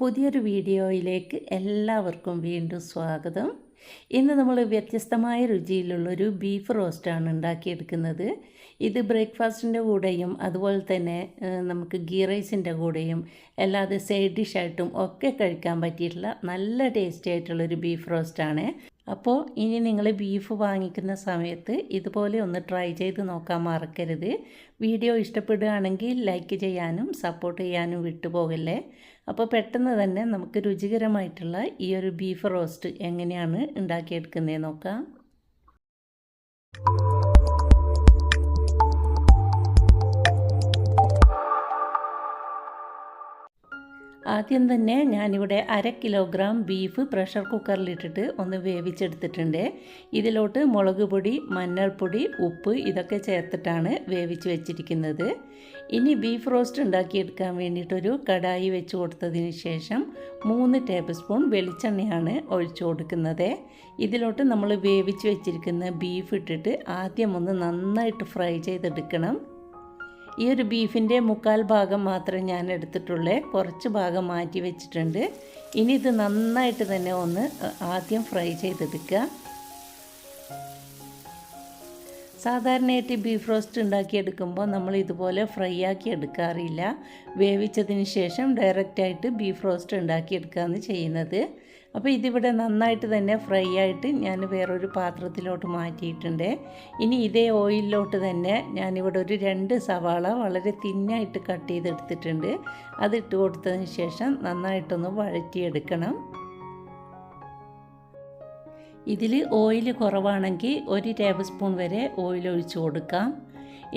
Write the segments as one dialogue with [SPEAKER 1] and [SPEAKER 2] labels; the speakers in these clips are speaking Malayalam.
[SPEAKER 1] പുതിയൊരു വീഡിയോയിലേക്ക് എല്ലാവർക്കും വീണ്ടും സ്വാഗതം. ഇന്ന് നമ്മൾ വ്യത്യസ്തമായ രുചിയിലുള്ളൊരു ബീഫ് റോസ്റ്റാണ് ഉണ്ടാക്കിയെടുക്കുന്നത്. ഇത് ബ്രേക്ക്ഫാസ്റ്റിന്റെ കൂടെയും അതുപോലെ തന്നെ നമുക്ക് ഗീ റൈസിന്റെ കൂടെയും അല്ലാതെ സൈഡ് ഡിഷായിട്ടും ഒക്കെ കഴിക്കാൻ പറ്റിയിട്ടുള്ള നല്ല ടേസ്റ്റി ആയിട്ടുള്ളൊരു ബീഫ് റോസ്റ്റാണ്. അപ്പോൾ ഇനി നിങ്ങൾ ബീഫ് വാങ്ങിക്കുന്ന സമയത്ത് ഇതുപോലെ ഒന്ന് ട്രൈ ചെയ്ത് നോക്കാൻ മറക്കരുത്. വീഡിയോ ഇഷ്ടപ്പെടുകയാണെങ്കിൽ ലൈക്ക് ചെയ്യാനും സപ്പോർട്ട് ചെയ്യാനും വിട്ടുപോകല്ലേ? അപ്പോൾ പെട്ടെന്ന് തന്നെ നമുക്ക് രുചികരമായിട്ടുള്ള ഈ ഒരു ബീഫ് റോസ്റ്റ് എങ്ങനെയാണ് ഉണ്ടാക്കിയെടുക്കുന്നത് നോക്കാം. ആദ്യം തന്നെ ഞാനിവിടെ അര കിലോഗ്രാം ബീഫ് പ്രഷർ കുക്കറിലിട്ടിട്ട് ഒന്ന് വേവിച്ചെടുത്തിട്ടുണ്ട്. ഇതിലോട്ട് മുളക് പൊടി മഞ്ഞൾപ്പൊടി ഉപ്പ് ഇതൊക്കെ ചേർത്തിട്ടാണ് വേവിച്ച് വെച്ചിരിക്കുന്നത്. ഇനി ബീഫ് റോസ്റ്റ് ഉണ്ടാക്കിയെടുക്കാൻ വേണ്ടിയിട്ടൊരു കടായി വെച്ച് കൊടുത്തതിന് ശേഷം മൂന്ന് ടേബിൾ സ്പൂൺ വെളിച്ചെണ്ണയാണ് ഒഴിച്ചു കൊടുക്കുന്നത്. ഇതിലോട്ട് നമ്മൾ വേവിച്ച് വെച്ചിരിക്കുന്ന ബീഫ് ഇട്ടിട്ട് ആദ്യം ഒന്ന് നന്നായിട്ട് ഫ്രൈ ചെയ്തെടുക്കണം. ഈ ഒരു ബീഫിന്റെ മുക്കാൽ ഭാഗം മാത്രം ഞാൻ എടുത്തിട്ടുള്ളേ. കുറച്ച് ഭാഗം മാറ്റി വെച്ചിട്ടുണ്ട്. ഇനി ഇത് നന്നായിട്ട് തന്നെ ഒന്ന് ആദ്യം ഫ്രൈ ചെയ്തെടുക്കുക. സാധാരണയായിട്ട് ബീഫ് റോസ്റ്റ് ഉണ്ടാക്കിയെടുക്കുമ്പോൾ നമ്മൾ ഇതുപോലെ ഫ്രൈ ആക്കി എടുക്കാറില്ല. വേവിച്ചതിന് ശേഷം ഡയറക്റ്റായിട്ട് ബീഫ് റോസ്റ്റ് ഉണ്ടാക്കിയെടുക്കുകയാണ് ചെയ്യുന്നത്. അപ്പോൾ ഇതിവിടെ നന്നായിട്ട് തന്നെ ഫ്രൈ ആയിട്ട് ഞാൻ വേറൊരു പാത്രത്തിലോട്ട് മാറ്റിയിട്ടുണ്ട്. ഇനി ഇതേ ഓയിലിലോട്ട് തന്നെ ഞാനിവിടെ ഒരു രണ്ട് സവാള വളരെ തിന്നായിട്ട് കട്ട് ചെയ്തെടുത്തിട്ടുണ്ട്. അതിട്ട് കൊടുത്തതിന് ശേഷം നന്നായിട്ടൊന്ന് വഴറ്റിയെടുക്കണം. ഇതിൽ ഓയിൽ കുറവാണെങ്കിൽ ഒരു ടേബിൾ സ്പൂൺ വരെ ഓയിൽ ഒഴിച്ച് കൊടുക്കാം.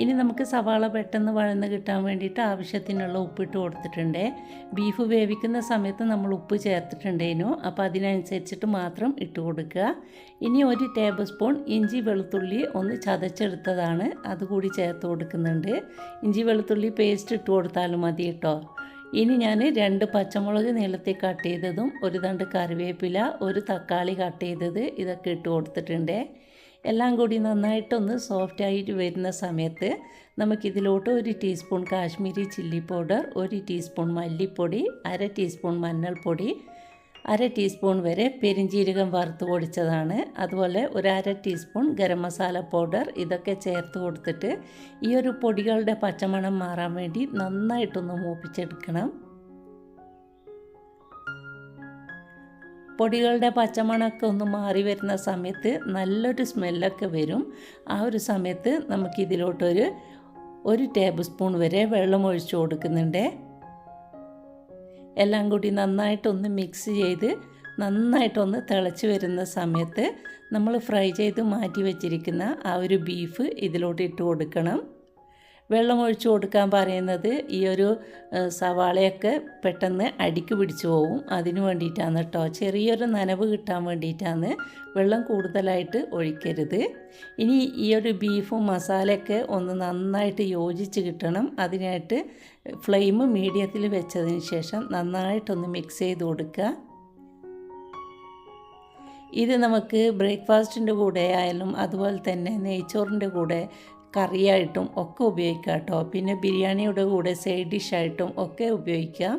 [SPEAKER 1] ഇനി നമുക്ക് സവാള പെട്ടെന്ന് വഴന്ന് കിട്ടാൻ വേണ്ടിയിട്ട് ആവശ്യത്തിനുള്ള ഉപ്പിട്ട് കൊടുത്തിട്ടുണ്ട്. ബീഫ് വേവിക്കുന്ന സമയത്ത് നമ്മൾ ഉപ്പ് ചേർത്തിട്ടുണ്ടേനു. അപ്പോൾ അതിനനുസരിച്ചിട്ട് മാത്രം ഇട്ട് കൊടുക്കുക. ഇനി ഒരു ടേബിൾ സ്പൂൺ ഇഞ്ചി വെളുത്തുള്ളി ഒന്ന് ചതച്ചെടുത്തതാണ്. അതുകൂടി ചേർത്ത് കൊടുക്കുന്നുണ്ട്. ഇഞ്ചി വെളുത്തുള്ളി പേസ്റ്റ് ഇട്ട് കൊടുത്താലും മതി കേട്ടോ. ഇനി ഞാൻ രണ്ട് പച്ചമുളക് നീളത്തിൽ കട്ട് ചെയ്തതും ഒരു തണ്ട് കറിവേപ്പില ഒരു തക്കാളി കട്ട് ചെയ്തത് ഇതൊക്കെ ഇട്ട് കൊടുത്തിട്ടുണ്ട്. എല്ലാം കൂടി നന്നായിട്ടൊന്ന് സോഫ്റ്റ് ആയിട്ട് വരുന്ന സമയത്ത് നമുക്കിതിലോട്ട് ഒരു ടീസ്പൂൺ കാശ്മീരി ചില്ലി പൗഡർ ഒരു ടീസ്പൂൺ മല്ലിപ്പൊടി അര ടീസ്പൂൺ മഞ്ഞൾപ്പൊടി അര ടീസ്പൂൺ വരെ പെരിഞ്ജീരകം വറുത്ത് പൊടിച്ചതാണ്. അതുപോലെ ഒരു അര ടീസ്പൂൺ ഗരം മസാല പൗഡർ ഇതൊക്കെ ചേർത്ത് കൊടുത്തിട്ട് ഈ ഒരു പൊടികളുടെ പച്ചമണം മാറാൻ വേണ്ടി നന്നായിട്ടൊന്ന് മൂപ്പിച്ചെടുക്കണം. പൊടികളുടെ പച്ചമണമൊക്കെ ഒന്ന് മാറി വരുന്ന സമയത്ത് നല്ലൊരു സ്മെല്ലൊക്കെ വരും. ആ ഒരു സമയത്ത് നമുക്കിതിലോട്ടൊരു ഒരു ടേബിൾ സ്പൂൺ വരെ വെള്ളം ഒഴിച്ചു കൊടുക്കുന്നുണ്ട്. എല്ലാം കൂടി നന്നായിട്ടൊന്ന് മിക്സ് ചെയ്ത് നന്നായിട്ടൊന്ന് തിളച്ച് വരുന്ന സമയത്ത് നമ്മൾ ഫ്രൈ ചെയ്ത് മാറ്റി വെച്ചിരിക്കുന്ന ആ ഒരു ബീഫ് ഇതിലോട്ട് ഇട്ട് കൊടുക്കണം. വെള്ളം ഒഴിച്ചു കൊടുക്കാൻ പറയുന്നത് ഈ ഒരു സവാളയൊക്കെ പെട്ടെന്ന് അടിക്ക് പിടിച്ചു പോകും അതിന് വേണ്ടിയിട്ടാണ് കേട്ടോ ചെറിയൊരു നനവ് കിട്ടാൻ വേണ്ടിയിട്ടാണ് വെള്ളം കൂടുതലായിട്ട് ഒഴിക്കരുത്. ഇനി ഈ ഒരു ബീഫും മസാലയൊക്കെ ഒന്ന് നന്നായിട്ട് യോജിച്ച് കിട്ടണം. അതിനായിട്ട് ഫ്ലെയിം മീഡിയത്തിൽ വെച്ചതിന് ശേഷം നന്നായിട്ടൊന്ന് മിക്സ് ചെയ്ത് കൊടുക്കുക. ഇത് നമുക്ക് ബ്രേക്ക്ഫാസ്റ്റിന്റെ കൂടെ ആയാലും അതുപോലെ തന്നെ നെയ്ച്ചോറിന്റെ കൂടെ കറിയായിട്ടും ഒക്കെ ഉപയോഗിക്കാം കേട്ടോ. പിന്നെ ബിരിയാണിയുടെ കൂടെ സൈഡ് ഡിഷായിട്ടും ഒക്കെ ഉപയോഗിക്കാം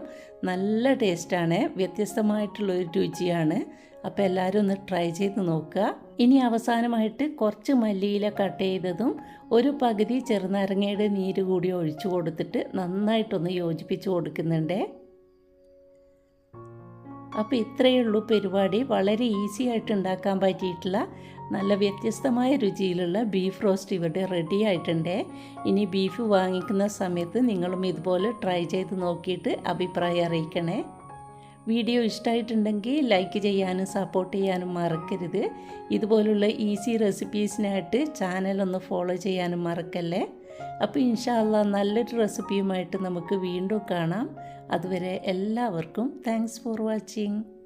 [SPEAKER 1] നല്ല ടേസ്റ്റാണ് വ്യത്യസ്തമായിട്ടുള്ളൊരു രുചിയാണ്. അപ്പോൾ എല്ലാവരും ഒന്ന് ട്രൈ ചെയ്ത് നോക്കുക. ഇനി അവസാനമായിട്ട് കുറച്ച് മല്ലിയില കട്ട് ചെയ്തതും ഒരു പകുതി ചെറുനാരങ്ങയുടെ നീര് കൂടി ഒഴിച്ചു കൊടുത്തിട്ട് നന്നായിട്ടൊന്ന് യോജിപ്പിച്ച് കൊടുക്കുന്നുണ്ടേ. അപ്പോൾ ഇത്രയേ ഉള്ളൂ പരിപാടി. വളരെ ഈസി ആയിട്ട് ഉണ്ടാക്കാൻ പറ്റിയിട്ടുള്ള നല്ല വ്യത്യസ്തമായ രുചിയിലുള്ള ബീഫ് റോസ്റ്റ് ഇവിടെ റെഡി ആയിട്ടുണ്ട്. ഇനി ബീഫ് വാങ്ങിക്കുന്ന സമയത്ത് നിങ്ങളും ഇതുപോലെ ട്രൈ ചെയ്ത് നോക്കിയിട്ട് അഭിപ്രായം അറിയിക്കണേ. വീഡിയോ ഇഷ്ടമായിട്ടുണ്ടെങ്കിൽ ലൈക്ക് ചെയ്യാനും സപ്പോർട്ട് ചെയ്യാനും മറക്കരുത്. ഇതുപോലുള്ള ഈസി റെസിപ്പീസിനായിട്ട് ചാനലൊന്ന് ഫോളോ ചെയ്യാനും മറക്കല്ലേ? അപ്പോൾ ഇൻഷാല്ല നല്ലൊരു റെസിപ്പിയുമായിട്ട് നമുക്ക് വീണ്ടും കാണാം. അതുവരെ എല്ലാവർക്കും താങ്ക്സ് ഫോർ വാച്ചിങ്